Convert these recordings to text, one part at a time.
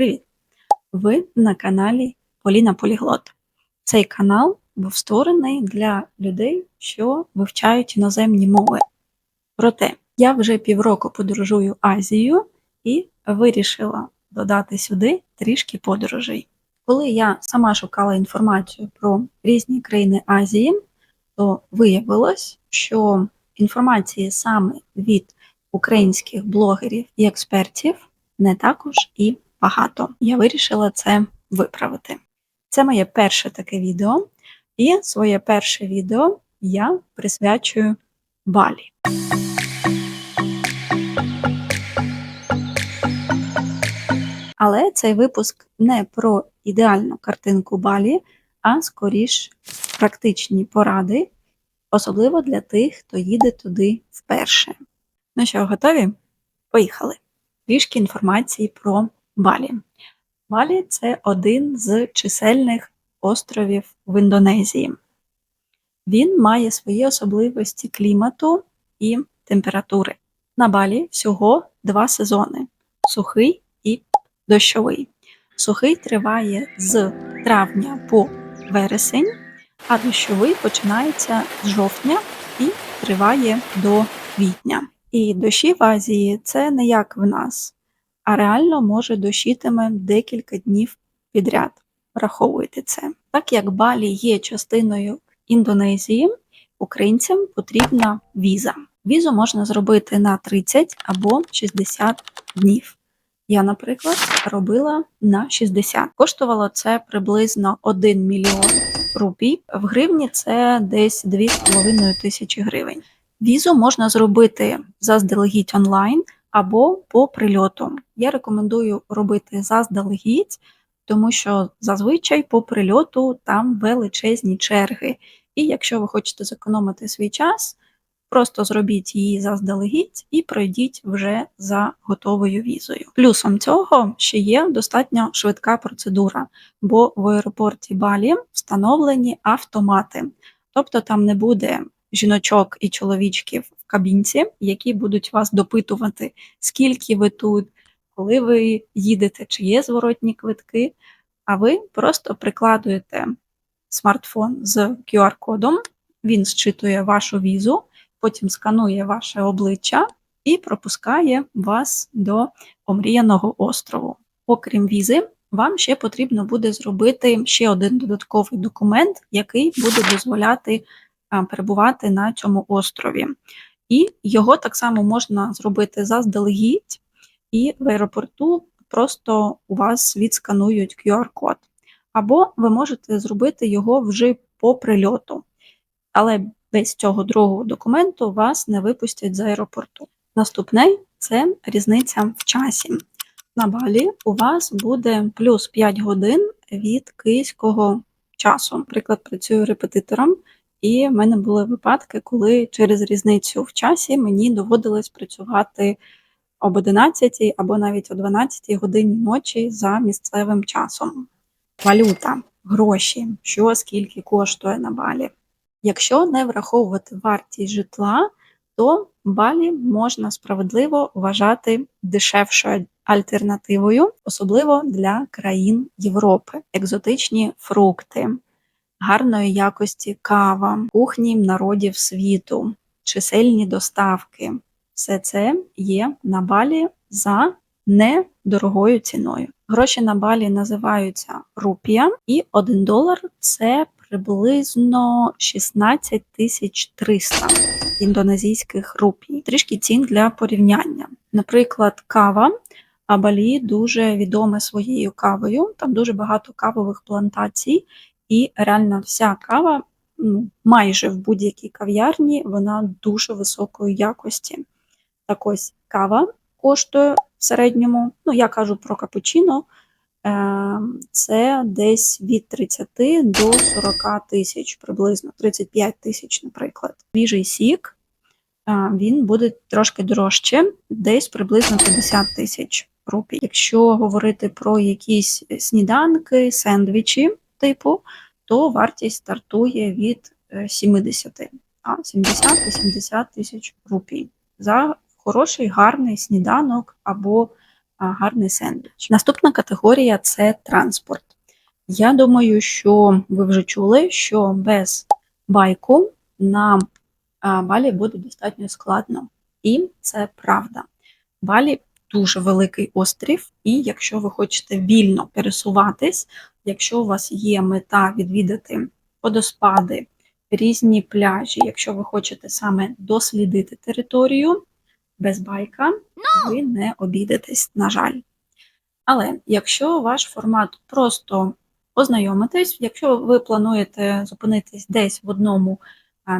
Привіт! Ви на каналі Поліна Поліглот. Цей канал був створений для людей, що вивчають іноземні мови. Проте я вже півроку подорожую Азією і вирішила додати сюди трішки подорожей. Коли я сама шукала інформацію про різні країни Азії, то виявилось, що інформації саме від українських блогерів і експертів не також і багато. Я вирішила це виправити. Це моє перше таке відео, і своє перше відео я присвячую Балі. Але цей випуск не про ідеальну картинку Балі, а скоріш практичні поради, особливо для тих, хто їде туди вперше. Ну що, готові? Поїхали! Трішки інформації про Балі. Балі це один з чисельних островів в Індонезії. Він має свої особливості клімату і температури. На Балі всього два сезони сухий і дощовий. Сухий триває з травня по вересень, а дощовий починається з жовтня і триває до квітня. І дощі в Азії це не як в нас, а реально може дощитиме декілька днів підряд. Враховуйте це. Так як Балі є частиною Індонезії, українцям потрібна віза. Візу можна зробити на 30 або 60 днів. Я, наприклад, робила на 60. Коштувало це приблизно 1 мільйон рупій. В гривні це десь 2,5 тисячі гривень. Візу можна зробити заздалегідь онлайн або по прильоту. Я рекомендую робити заздалегідь, тому що зазвичай по прильоту там величезні черги. І якщо ви хочете зекономити свій час, просто зробіть її заздалегідь і пройдіть вже за готовою візою. Плюсом цього ще є достатньо швидка процедура, бо в аеропорті Балі встановлені автомати, тобто там не буде жіночок і чоловічків кабінці, які будуть вас допитувати, скільки ви тут, коли ви їдете, чи є зворотні квитки. А ви просто прикладуєте смартфон з QR-кодом, він зчитує вашу візу, потім сканує ваше обличчя і пропускає вас до омріяного острову. Окрім візи, вам ще потрібно буде зробити ще один додатковий документ, який буде дозволяти перебувати на цьому острові. І його так само можна зробити заздалегідь, і в аеропорту просто у вас відсканують QR-код. Або ви можете зробити його вже по прильоту. Але без цього другого документу вас не випустять з аеропорту. Наступне це різниця в часі. На балі у вас буде плюс 5 годин від київського часу. Наприклад, працюю репетитором. І в мене були випадки, коли через різницю в часі мені доводилось працювати об 11 або навіть о 12 годині ночі за місцевим часом. Валюта, гроші, що скільки коштує на балі. Якщо не враховувати вартість житла, то балі можна справедливо вважати дешевшою альтернативою, особливо для країн Європи, екзотичні фрукти гарної якості кава, кухні народів світу, чисельні доставки. Все це є на балі за недорогою ціною. Гроші на балі називаються рупія, і 1 долар це приблизно 16 тисяч 300 індонезійських рупій. Трішки цін для порівняння. Наприклад, кава. А Балі дуже відоме своєю кавою, там дуже багато кавових плантацій, і реально вся кава, ну, майже в будь-якій кав'ярні, вона дуже високої якості. Так ось кава коштує в середньому, ну я кажу про капучино, е, це десь від 30 до 40 тисяч, приблизно 35 тисяч, наприклад. Свіжий сік, е, він буде трошки дорожче, десь приблизно 50 тисяч рупій. Якщо говорити про якісь сніданки, сендвічі, типу, то вартість стартує від 70, е, а 70-80 тисяч рупій за хороший гарний сніданок або гарний сендвіч. Наступна категорія це транспорт. Я думаю, що ви вже чули, що без байку на Балі буде достатньо складно. І це правда. Балі дуже великий острів, і якщо ви хочете вільно пересуватись, якщо у вас є мета відвідати водоспади, різні пляжі, якщо ви хочете саме дослідити територію без байка, ви не обійдетесь, на жаль. Але якщо ваш формат просто ознайомитись, якщо ви плануєте зупинитись десь в одному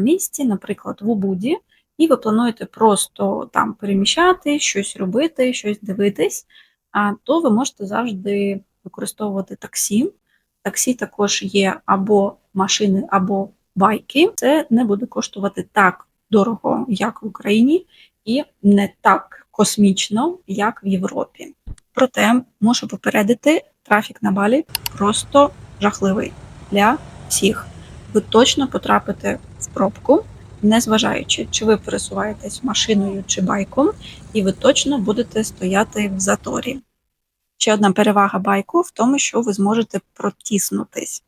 місці, наприклад, в Убуді, і ви плануєте просто там переміщати, щось робити, щось дивитись, то ви можете завжди використовувати таксі. Таксі також є або машини, або байки. Це не буде коштувати так дорого, як в Україні, і не так космічно, як в Європі. Проте можу попередити, трафік на балі просто жахливий для всіх. Ви точно потрапите в пробку, незважаючи, чи ви пересуваєтесь машиною чи байком, і ви точно будете стояти в заторі. Ще одна перевага байку в тому, що ви зможете протиснутись.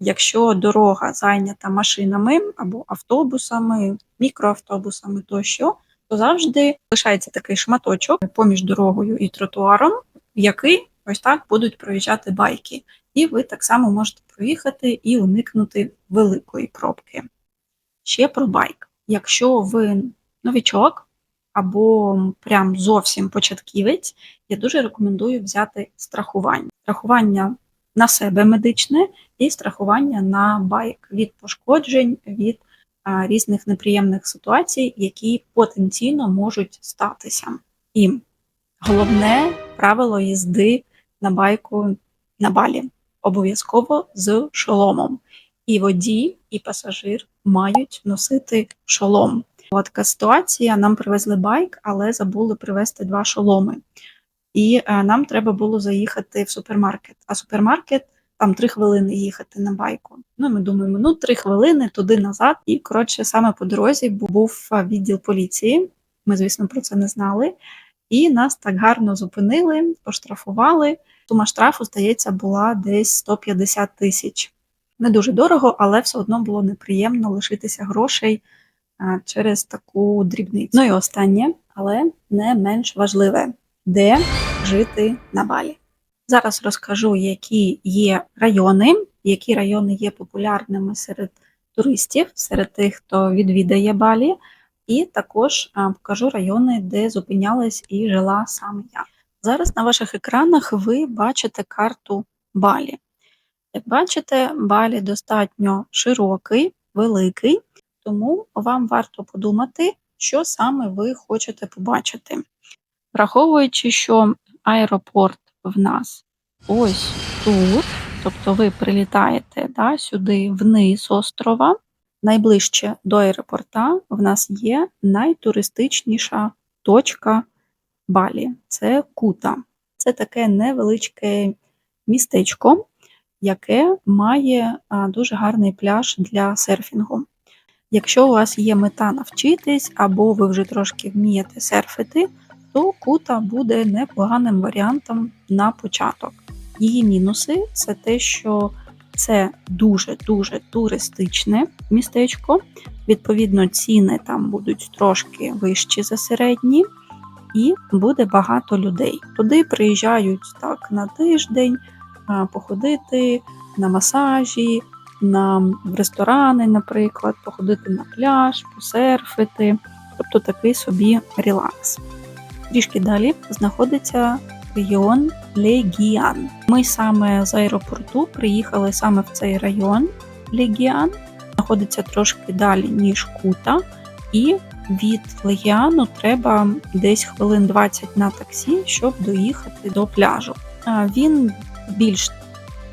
Якщо дорога зайнята машинами або автобусами, мікроавтобусами тощо, то завжди лишається такий шматочок поміж дорогою і тротуаром, в який ось так будуть проїжджати байки. І ви так само можете проїхати і уникнути великої пробки. Ще про байк. Якщо ви новічок або прям зовсім початківець, я дуже рекомендую взяти страхування. Страхування на себе медичне і страхування на байк від пошкоджень, від а, різних неприємних ситуацій, які потенційно можуть статися. І головне правило їзди на байку на балі обов'язково з шоломом. І водій, і пасажир мають носити шолом. Така ситуація: нам привезли байк, але забули привезти два шоломи. І е, нам треба було заїхати в супермаркет. А супермаркет там три хвилини їхати на байку. Ну, ми думаємо, ну три хвилини туди назад. І коротше, саме по дорозі був е, відділ поліції. Ми, звісно, про це не знали. І нас так гарно зупинили, поштрафували. Сума штрафу, здається, була десь 150 тисяч. Не дуже дорого, але все одно було неприємно лишитися грошей через таку дрібницю. Ну і останнє, але не менш важливе, де жити на балі. Зараз розкажу, які є райони, які райони є популярними серед туристів, серед тих, хто відвідає балі, і також покажу райони, де зупинялась і жила саме я. Зараз на ваших екранах ви бачите карту балі. Як бачите, балі достатньо широкий, великий, тому вам варто подумати, що саме ви хочете побачити. Враховуючи, що аеропорт в нас ось тут, тобто ви прилітаєте да, сюди вниз острова, найближче до аеропорта в нас є найтуристичніша точка Балі це Кута. Це таке невеличке містечко, яке має дуже гарний пляж для серфінгу. Якщо у вас є мета навчитись, або ви вже трошки вмієте серфити, то кута буде непоганим варіантом на початок. Її мінуси це те, що це дуже-дуже туристичне містечко. Відповідно, ціни там будуть трошки вищі за середні, і буде багато людей. Туди приїжджають так на тиждень походити на масажі, на ресторани, наприклад, походити на пляж, посерфити, тобто такий собі релакс. Трішки далі знаходиться регіон Легіан. Ми саме з аеропорту приїхали саме в цей район Легіан, знаходиться трошки далі, ніж Кута, і від Легіану треба десь хвилин 20 на таксі, щоб доїхати до пляжу. Він більш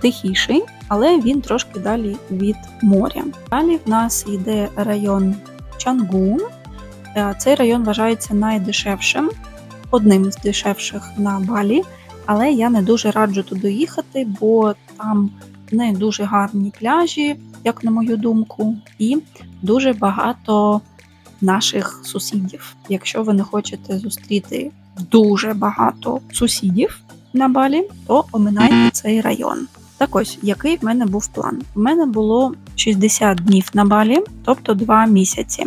тихіший, але він трошки далі від моря. Далі в нас йде район Чангун. Е, цей район вважається найдешевшим, одним з дешевших на Балі, але я не дуже раджу туди їхати, бо там не дуже гарні пляжі, як на мою думку, і дуже багато наших сусідів. Якщо ви не хочете зустріти дуже багато сусідів на балі, то оминайте цей район. Так ось, який в мене був план? У мене було 60 днів на балі, тобто 2 місяці.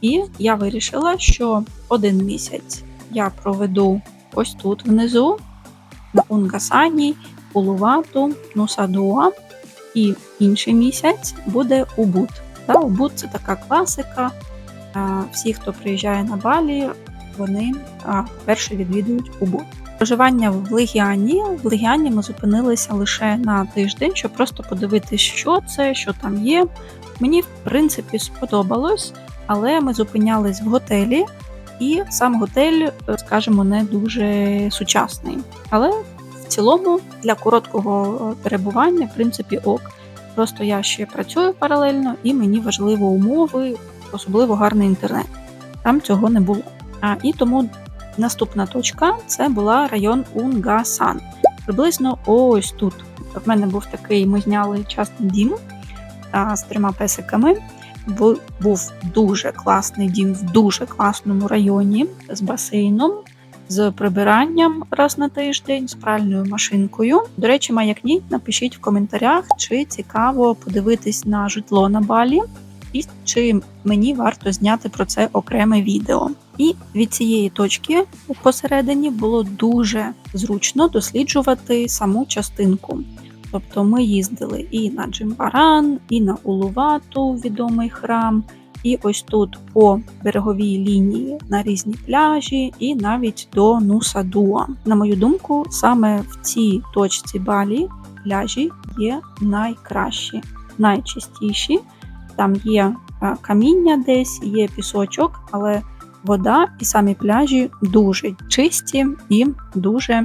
І я вирішила, що один місяць я проведу ось тут внизу, на Унгасані, Улувату, Нусадуа, і інший місяць буде Убуд. Та, Убуд це така класика. Всі, хто приїжджає на Балі, вони а, перші відвідують Убуд. Проживання в Легіані. В Легіані ми зупинилися лише на тиждень, щоб просто подивитись, що це, що там є. Мені, в принципі, сподобалось, але ми зупинялись в готелі, і сам готель, е, скажімо, не дуже сучасний. Але в цілому для короткого е, перебування, в принципі, ок. Просто я ще працюю паралельно, і мені важливо умови, особливо гарний інтернет. Там цього не було. А, І тому наступна точка це була район Унгасан. Приблизно ось тут. В мене був такий, ми зняли частний дім а, з трьома песиками. Бу- Був дуже класний дім в дуже класному районі з басейном, з прибиранням раз на тиждень, з пральною машинкою. До речі, маякніть, напишіть в коментарях, чи цікаво подивитись на житло на балі, і чи мені варто зняти про це окреме відео. І від цієї точки посередині було дуже зручно досліджувати саму частинку. Тобто ми їздили і на Джимбаран, і на Улувату, відомий храм, і ось тут по береговій лінії на різні пляжі, і навіть до Нусадуа. На мою думку, саме в цій точці Балі пляжі є найкращі, найчистіші. Там є е, каміння десь, є пісочок, але вода і самі пляжі дуже чисті і дуже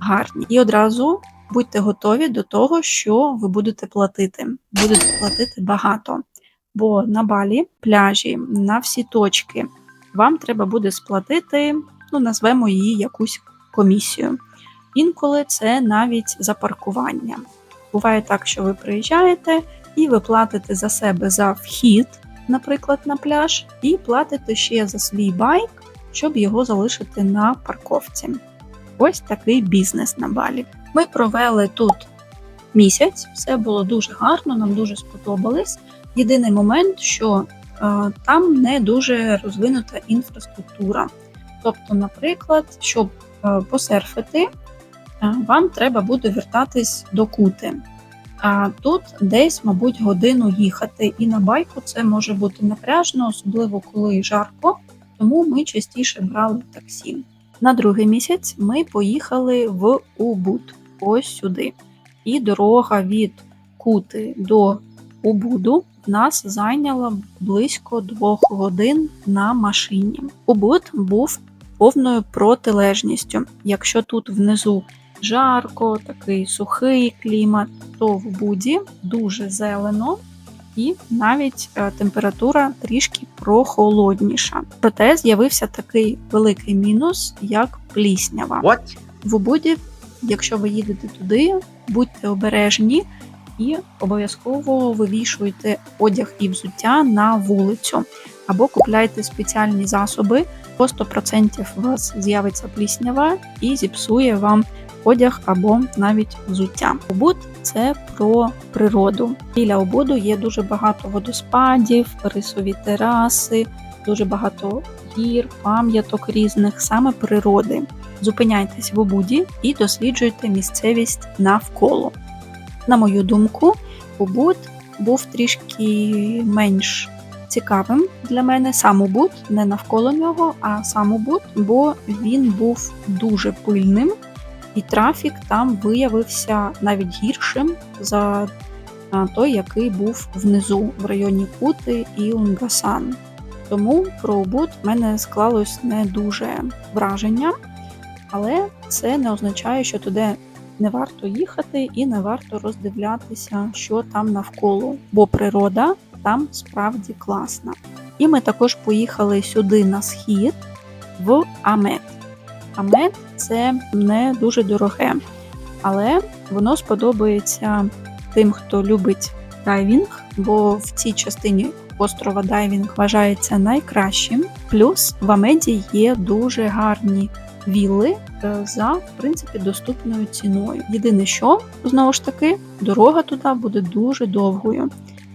гарні. І одразу будьте готові до того, що ви будете платити. Будете платити багато. Бо на балі, пляжі, на всі точки вам треба буде сплатити, ну, назвемо її якусь комісію. Інколи це навіть за паркування. Буває так, що ви приїжджаєте і ви платите за себе за вхід, наприклад, на пляж, і платите ще за свій байк, щоб його залишити на парковці. Ось такий бізнес на балі. Ми провели тут місяць, все було дуже гарно, нам дуже сподобалось. Єдиний момент, що е, там не дуже розвинута інфраструктура. Тобто, наприклад, щоб е, посерфити, е, вам треба буде вертатись до кути. А тут десь, мабуть, годину їхати, і на байку це може бути напряжно, особливо коли жарко, тому ми частіше брали таксі. На другий місяць ми поїхали в Убуд, ось сюди. І дорога від Кути до Убуду нас зайняла близько двох годин на машині. Убуд був повною протилежністю. Якщо тут внизу жарко, такий сухий клімат, то в Буді дуже зелено. І навіть е, температура трішки прохолодніша. Проте з'явився такий великий мінус, як пліснява. What? В Убуді, якщо ви їдете туди, будьте обережні і обов'язково вивішуйте одяг і взуття на вулицю або купляйте спеціальні засоби. По 100% у вас з'явиться пліснява і зіпсує вам одяг або навіть взуття. Убуд це про природу. Біля обуду є дуже багато водоспадів, рисові тераси, дуже багато гір, пам'яток різних, саме природи. Зупиняйтесь в обуді і досліджуйте місцевість навколо. На мою думку, Убуд був трішки менш цікавим для мене сам Убуд, не навколо нього, а сам Убуд, бо він був дуже пильним, і трафік там виявився навіть гіршим за той, який був внизу в районі Кути і Унгасан. Тому про Убуд в мене склалось не дуже враження, але це не означає, що туди не варто їхати і не варто роздивлятися, що там навколо, бо природа там справді класна. І ми також поїхали сюди на схід в Амет. Амет це не дуже дороге, але воно сподобається тим, хто любить дайвінг, бо в цій частині острова дайвінг вважається найкращим. Плюс в Амеді є дуже гарні вілли е, за в принципі доступною ціною. Єдине, що знову ж таки, дорога туди буде дуже довгою.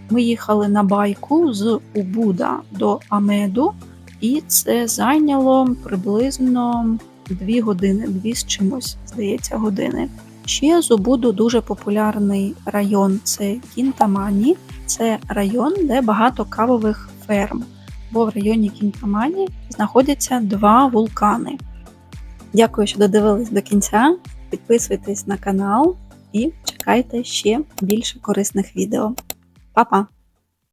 Ми їхали на байку з Убуда до Амеду, і це зайняло приблизно 2 години, 2 з чимось, здається, години. Ще з дуже популярний район це Кінтамані. Це район, де багато кавових ферм. Бо в районі Кінтамані знаходяться два вулкани. Дякую, що додивились до кінця. Підписуйтесь на канал і чекайте ще більше корисних відео. Па-па!